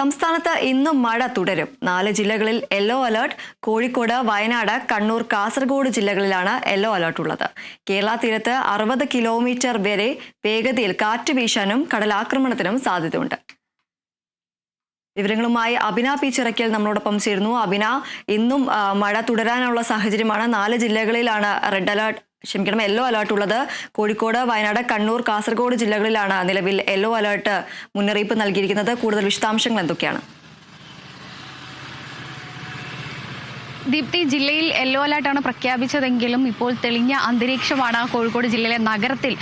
സംസ്ഥാനത്ത് ഇന്നും മഴ തുടരും. നാല് ജില്ലകളിൽ യെല്ലോ അലർട്ട്. കോഴിക്കോട് വയനാട് കണ്ണൂർ കാസർഗോഡ് ജില്ലകളിലാണ് യെല്ലോ അലർട്ട് ഉള്ളത്. കേരള തീരത്ത് അറുപത് കിലോമീറ്റർ വരെ വേഗതയിൽ കാറ്റ് വീശാനും കടലാക്രമണത്തിനും സാധ്യതയുണ്ട്. വിവരങ്ങളുമായി അബിന പി ചിറക്കൽ നമ്മളോടൊപ്പം ചേരുന്നു. അബിന ഇന്നും മഴ തുടരാനുള്ള സാഹചര്യമാണ്. നാല് ജില്ലകളിലാണ് റെഡ് അലർട്ട് ക്ഷമിക്കണം യെല്ലോ അലേർട്ട് ഉള്ളത് കോഴിക്കോട് വയനാട് കണ്ണൂർ കാസർഗോഡ് ജില്ലകളിലാണ് നിലവിൽ യെല്ലോ അലേർട്ട് മുന്നറിയിപ്പ് നൽകിയിരിക്കുന്നത്. കൂടുതൽ വിശദാംശങ്ങൾ എന്തൊക്കെയാണ്? ദീപ്തി ജില്ലയിൽ യെല്ലോ അലർട്ടാണ് പ്രഖ്യാപിച്ചതെങ്കിലും ഇപ്പോൾ തെളിഞ്ഞ അന്തരീക്ഷമാണ് കോഴിക്കോട് ജില്ലയിലെ നഗരത്തിൽ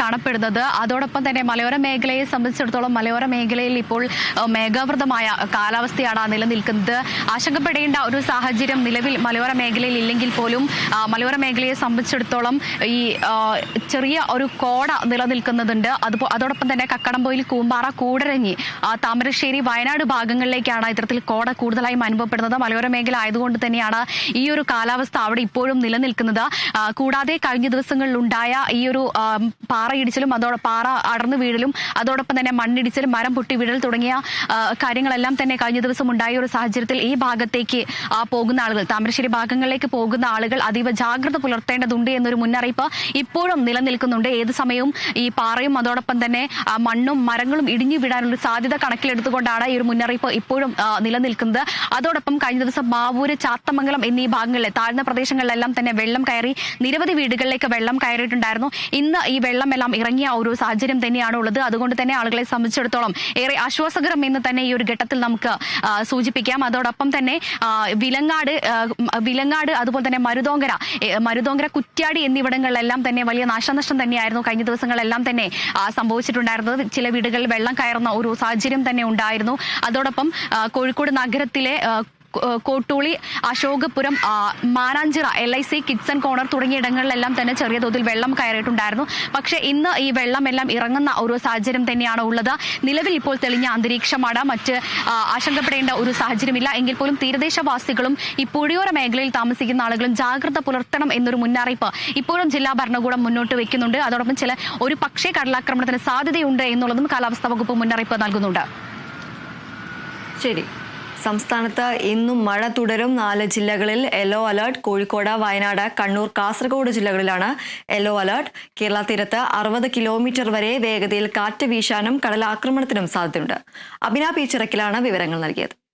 കാണപ്പെടുന്നത്. അതോടൊപ്പം തന്നെ മലയോര മേഖലയെ സംബന്ധിച്ചിടത്തോളം മലയോര മേഖലയിൽ ഇപ്പോൾ മേഘാവൃതമായ കാലാവസ്ഥയാണ് നിലനിൽക്കുന്നത്. ആശങ്കപ്പെടേണ്ട ഒരു സാഹചര്യം നിലവിൽ മലയോര മേഖലയിൽ ഇല്ലെങ്കിൽ പോലും മലയോര മേഖലയെ സംബന്ധിച്ചിടത്തോളം ഈ ചെറിയ ഒരു കോട നിലനിൽക്കുന്നുണ്ട്. അതുപോ അതോടൊപ്പം തന്നെ കക്കടംപൊയിൽ കൂമ്പാറ കൂടരഞ്ഞി താമരശ്ശേരി വയനാട് ഭാഗങ്ങളിലേക്കാണ് ഇത്തരത്തിൽ കോട കൂടുതലായും അനുഭവപ്പെടുന്നത്. മലയോര മേഖല ആയതുകൊണ്ട് തന്നെയാണ് ഈ ഒരു കാലാവസ്ഥ അവിടെ ഇപ്പോഴും നിലനിൽക്കുന്നത്. കൂടാതെ കഴിഞ്ഞ ദിവസങ്ങളിൽ ഉണ്ടായ ഈ ഒരു പാറയിടിച്ചിലും അതോടെ പാറ അടർന്നു വീഴലും അതോടൊപ്പം തന്നെ മണ്ണിടിച്ചിലും മരം പൊട്ടി വീഴൽ തുടങ്ങിയ കാര്യങ്ങളെല്ലാം തന്നെ കഴിഞ്ഞ ദിവസം ഉണ്ടായ ഒരു സാഹചര്യത്തിൽ ഈ ഭാഗത്തേക്ക് പോകുന്ന ആളുകൾ താമരശ്ശേരി ഭാഗങ്ങളിലേക്ക് പോകുന്ന ആളുകൾ അതീവ ജാഗ്രത പുലർത്തേണ്ടതുണ്ട് എന്നൊരു മുന്നറിയിപ്പ് ഇപ്പോഴും നിലനിൽക്കുന്നുണ്ട്. ഏത് സമയവും ഈ പാറയും അതോടൊപ്പം തന്നെ മണ്ണും മരങ്ങളും ഇടിഞ്ഞു വീഴാനുള്ള സാധ്യത കണക്കിലെടുത്തുകൊണ്ടാണ് ഈ ഒരു മുന്നറിയിപ്പ് ഇപ്പോഴും നിലനിൽക്കുന്നത്. അതോടൊപ്പം കഴിഞ്ഞ ദിവസം മാവൂര് ചാത്തമംഗലം എന്നീ ഭാഗങ്ങളിലെ താഴ്ന്ന പ്രദേശങ്ങളിലെല്ലാം തന്നെ വെള്ളം കയറി നിരവധി വീടുകളിലേക്ക് വെള്ളം കയറിയിട്ടുണ്ടായിരുന്നു. ഇന്ന് ഈ വെള്ളമെല്ലാം ഇറങ്ങിയ ഒരു സാഹചര്യം തന്നെയാണ് ഉള്ളത്. അതുകൊണ്ട് തന്നെ ആളുകളെ സംബന്ധിച്ചിടത്തോളം ഏറെ ആശ്വാസകരം എന്ന് തന്നെ ഈ ഒരു ഘട്ടത്തിൽ നമുക്ക് സൂചിപ്പിക്കാം. അതോടൊപ്പം തന്നെ വിലങ്ങാട് വിലങ്ങാട് അതുപോലെ തന്നെ മരുതോങ്കര മരുതോങ്കര കുറ്റ്യാടി എന്നിവിടങ്ങളിലെല്ലാം തന്നെ വലിയ നാശനഷ്ടം തന്നെയായിരുന്നു കഴിഞ്ഞ ദിവസങ്ങളെല്ലാം തന്നെ സംഭവിച്ചിട്ടുണ്ടായിരുന്നത്. ചില വീടുകളിൽ വെള്ളം കയറുന്ന ഒരു സാഹചര്യം തന്നെ ഉണ്ടായിരുന്നു. അതോടൊപ്പം കോഴിക്കോട് നഗരത്തിലെ Kottooli Ashokapuram Mananchira L I C Kidson Corner തുടങ്ങിയ ഇടങ്ങളിലെല്ലാം തന്നെ ചെറിയ തോതിൽ വെള്ളം കയറിയിട്ടുണ്ടായിരുന്നു. പക്ഷേ ഇന്ന് ഈ വെള്ളമെല്ലാം ഇറങ്ങുന്ന ഒരു സാഹചര്യം തന്നെയാണ് ഉള്ളത്. നിലവിൽ ഇപ്പോൾ തെളിഞ്ഞ അന്തരീക്ഷമാണ്. മറ്റ് ആശങ്കപ്പെടേണ്ട ഒരു സാഹചര്യമില്ല. എങ്കിൽ പോലും തീരദേശവാസികളും ഈ പുഴയോര മേഖലയിൽ താമസിക്കുന്ന ആളുകളും ജാഗ്രത പുലർത്തണം എന്നൊരു മുന്നറിയിപ്പ് ഇപ്പോഴും ജില്ലാ ഭരണകൂടം മുന്നോട്ട് വെക്കുന്നുണ്ട്. അതോടൊപ്പം ചില ഒരു പക്ഷേ കടലാക്രമണത്തിന് സാധ്യതയുണ്ട് എന്നുള്ളതും കാലാവസ്ഥാ വകുപ്പ് മുന്നറിയിപ്പ് നൽകുന്നുണ്ട്. ശരി. സംസ്ഥാനത്ത് ഇന്നും മഴ തുടരും. നാല് ജില്ലകളിൽ യെല്ലോ അലർട്ട്. കോഴിക്കോട് വയനാട് കണ്ണൂർ കാസർഗോഡ് ജില്ലകളിലാണ് യെല്ലോ അലർട്ട്. കേരള തീരത്ത് അറുപത് കിലോമീറ്റർ വരെ വേഗതയിൽ കാറ്റ് വീശാനും കടലാക്രമണത്തിനും സാധ്യതയുണ്ട്. അബിന പീച്ചിറക്കിലാണ് വിവരങ്ങൾ നൽകിയത്.